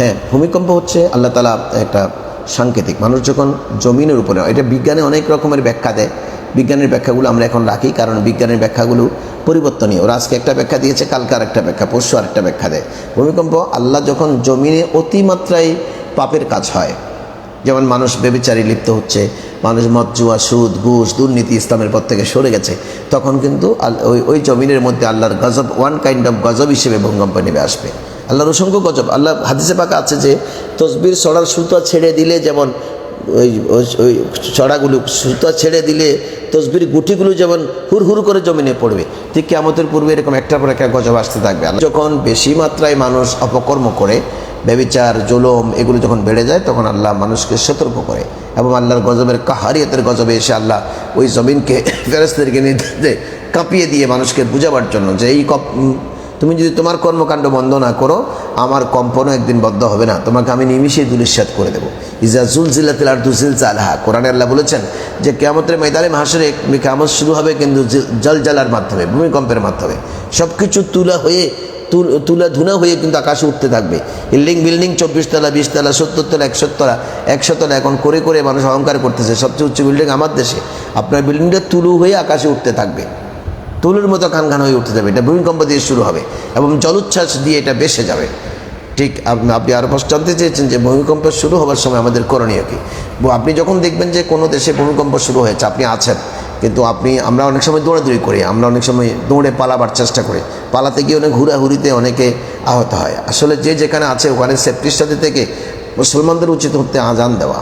হ্যাঁ ভূমিকম্প হচ্ছে আল্লাহ তালা একটা সাংকেতিক। মানুষ যখন জমিনের উপরে এটা বিজ্ঞানে অনেক রকমের ব্যাখ্যা দেয়। বিজ্ঞানের ব্যাখ্যাগুলো আমরা এখন রাখি, কারণ বিজ্ঞানের ব্যাখ্যাগুলো পরিবর্তনীয়। ওরা আজকে একটা ব্যাখ্যা দিয়েছে, কালকে আরেকটা ব্যাখ্যা, পরশু আরেকটা ব্যাখ্যা দেয়। ভূমিকম্প আল্লাহ যখন জমিনে অতিমাত্রায় পাপের কাজ হয়, যেমন মানুষ বেবিচারি লিপ্ত হচ্ছে, মানুষ মদ, জুয়া, সুদ, ঘুষ, দুর্নীতি ইসলামের পর থেকে সরে গেছে, তখন কিন্তু ওই ওই জমিনের মধ্যে আল্লাহর গজব ওয়ান কাইন্ড অফ গজব হিসেবে ভূমিকম্প নেমে আসবে। আল্লাহর অসংখ্য গজব। আল্লাহ হাদিসে পাকা আছে যে, তসবির সড়ার সুতো ছেড়ে দিলে যেমন ওই, ওই- ছড়াগুলো সুতো ছেড়ে দিলে তসবির গুটিগুলো যেমন হুর হুর করে জমিনে পড়বে, ঠিক কেমতের পূর্বে এরকম একটার পর একটা গজব আসতে থাকবে। যখন বেশি মাত্রায় মানুষ অপকর্ম করে, ব্যবিচার, জুলুম এগুলো যখন বেড়ে যায়, তখন আল্লাহ মানুষকে সতর্ক করে এবং আল্লাহর গজবের কাহারিয়তের গজবে এসে আল্লাহ ওই জমিনকে ফেরস্তাদেরকে নির্দেশ কাঁপিয়ে দিয়ে মানুষকে বুঝাবার জন্য যে এই তুমি যদি তোমার কর্মকাণ্ড বন্ধ না করো, আমার কম্পনও একদিন বদ্ধ হবে না। তোমাকে আমি নিমিশেই দুলিশ্বাত করে দেবো। ইজা জুল জিল্লাতিল আর দুজিল চালহা কোরআনে আল্লাহ বলেছেন যে, কেয়ামতের ময়দানে মাসের কেয়ামত শুরু হবে কিন্তু জল জ্বালার মাধ্যমে, ভূমিকম্পের মাধ্যমে। সব কিছু তুলা হয়ে, তুল- তুলা ধুনা হয়ে কিন্তু আকাশে উঠতে থাকবে। বিল্ডিং বিল্ডিং চব্বিশ তলা, বিশ তলা, সত্তর তলা একশো তলা একশো তলা, এখন করে করে মানুষ অহংকার করতেছে সবচেয়ে উচ্চ বিল্ডিং আমার দেশে। আপনার বিল্ডিংটা তুলু হয়ে আকাশে উঠতে থাকবে। তুলুর মতো খান হয়ে উঠতে যাবে। এটা ভূমিকম্প দিয়ে শুরু হবে এবং জলোচ্ছ্বাস দিয়ে এটা বেসে যাবে। ঠিক, আপনি আপনি আরও প্রশ্ন জানতে চেয়েছেন যে ভূমিকম্প শুরু হওয়ার সময় আমাদের করণীয় কী? আপনি যখন দেখবেন যে কোনো দেশে ভূমিকম্প শুরু হয়েছে, আপনি আছেন, কিন্তু আপনি, আমরা অনেক সময় দৌড়াদৌড়ি করি, আমরা অনেক সময় দৌড়ে পালাবার চেষ্টা করি, পালাতে গিয়ে অনেক হুড়াহুড়িতে অনেকে আহত হয়। আসলে যে যেখানে আছে, ওখানে সেফটির সাথে থেকে মুসলমানদের উচিত হতে আজান দেওয়া।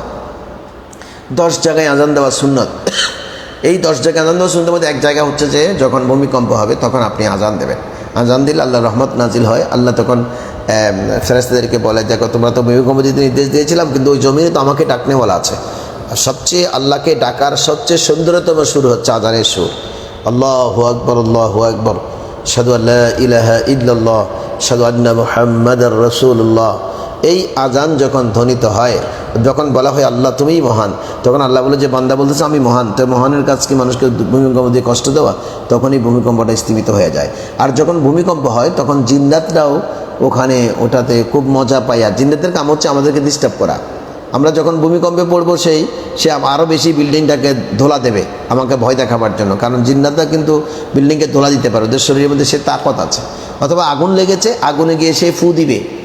দশ জায়গায় আজান দেওয়া সুন্নত। এই দশ জায়গায় আজান দেওয়া সুন্নতের মধ্যে এক জায়গা হচ্ছে যে যখন ভূমিকম্প হবে, তখন আপনি আজান দেবেন। আজান দিলে আল্লাহ রহমত নাজিল হয়। আল্লাহ তখন ফেরাস্তাদেরকে বলে, দেখো, তোমরা তো ভূমিকম্প দিতে নির্দেশ দিয়েছিলাম, কিন্তু ওই জমিনে তো আমাকে ডাকনে বলা আছে। সবচেয়ে আল্লাহকে ডাকার সবচেয়ে সুন্দরতম সুর হচ্ছে আজানের সুর। আল্লাহ আকবর আল্লাহ আকবর। সাদু আল্লাহ ইলাহা ইল্লাল্লাহ সাদু আন্না মুহাম্মদ রসুল্লাহ এই আজান যখন ধ্বনিত হয়, যখন বলা হয় আল্লাহ তুমিই মহান, তখন আল্লাহ বলে, যে বান্দা বলতেছে আমি মহান, তো মহানের কাজ কি মানুষকে ভূমিকম্প দিয়ে কষ্ট দেওয়া? তখনই ভূমিকম্পটা স্থিমিত হয়ে যায়। আর যখন ভূমিকম্প হয়, তখন জিন্দাতরাও ওখানে ওটাতে খুব মজা পায়। আর জিন্দাতের কাম হচ্ছে আমাদেরকে ডিস্টার্ব করা। আমরা যখন ভূমিকম্পে পড়ব সেই, সে আরও বেশি বিল্ডিংটাকে ধোলা দেবে আমাকে ভয় দেখাবার জন্য। কারণ জিন্নাতরা কিন্তু বিল্ডিংকে ধোলা দিতে পারে, ওদের শরীরের মধ্যে সে তাকত আছে। অথবা আগুন লেগেছে, আগুনে গিয়ে সে ফু দিবে।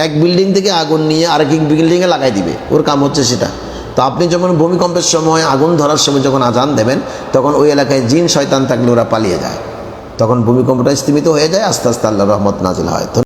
এক বিল্ডিং থেকে আগুন নিয়ে আরেক বিল্ডিংয়ে লাগাই দিবে। ওর কাম হচ্ছে সেটা। তো আপনি যখন ভূমিকম্পের সময় আগুন ধরার সময় যখন আজান দেবেন, তখন ওই এলাকায় জিন, শয়তান থাকলে ওরা পালিয়ে যায়। তখন ভূমিকম্পটা স্তীমিত হয়ে যায়, আস্তে আস্তে আল্লাহ রহমত নাজিল হয়।